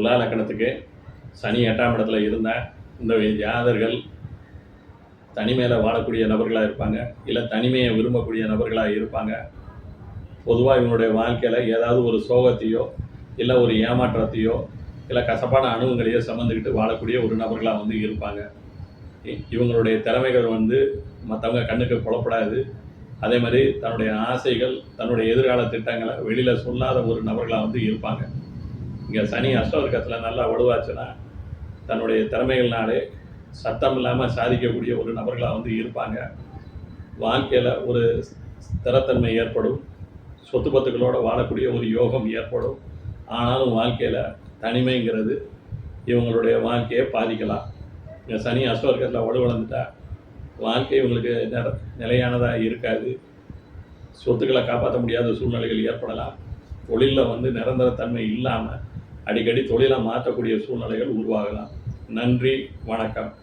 துலா லக்கணத்துக்கு சனி எட்டாம் இடத்துல இருந்த இந்த ஜாதர்கள் தனிமையில் வாழக்கூடிய நபர்களாக இருப்பாங்க. இல்லை தனிமையை விரும்பக்கூடிய நபர்களாக இருப்பாங்க. பொதுவாக இவனுடைய வாழ்க்கையில் ஏதாவது ஒரு சோகத்தையோ இல்லை ஒரு ஏமாற்றத்தையோ இல்லை கசப்பான அனுபவங்களையோ சம்மந்துக்கிட்டு வாழக்கூடிய ஒரு நபர்களாக வந்து இருப்பாங்க. இ- இவங்களுடைய திறமைகள் வந்து மற்றவங்க கண்ணுக்கு புலப்படாது. அதே மாதிரி தன்னுடைய ஆசைகள் தன்னுடைய எதிர்கால திட்டங்களை வெளியில் சொல்லாத ஒரு நபர்களாக வந்து இருப்பாங்க. இங்கே சனி அஷ்டவர்க்கத்தில் நல்லா வலுவாச்சுன்னா தன்னுடைய திறமைகள்னாலே சத்தம் இல்லாமல் சாதிக்கக்கூடிய ஒரு நபர்களாக வந்து இருப்பாங்க. வாழ்க்கையில் ஒரு ஸ்திரத்தன்மை ஏற்படும். சொத்து பத்துக்களோடு வாழக்கூடிய ஒரு யோகம் ஏற்படும். ஆனாலும் வாழ்க்கையில் தனிமைங்கிறது இவங்களுடைய வாழ்க்கையை பாதிக்கலாம். இங்கே சனி அஸ்வர்க்கத்தில் வலுவளர்ந்துட்டா வாழ்க்கை இவங்களுக்கு நிலையானதாக இருக்காது. சொத்துக்களை காப்பாற்ற முடியாத சூழ்நிலைகள் ஏற்படலாம். தொழிலில் வந்து நிரந்தரத்தன்மை இல்லாமல் அடிக்கடி தொழிலை மாற்றக்கூடிய சூழ்நிலைகள் உருவாகலாம். நன்றி வணக்கம்.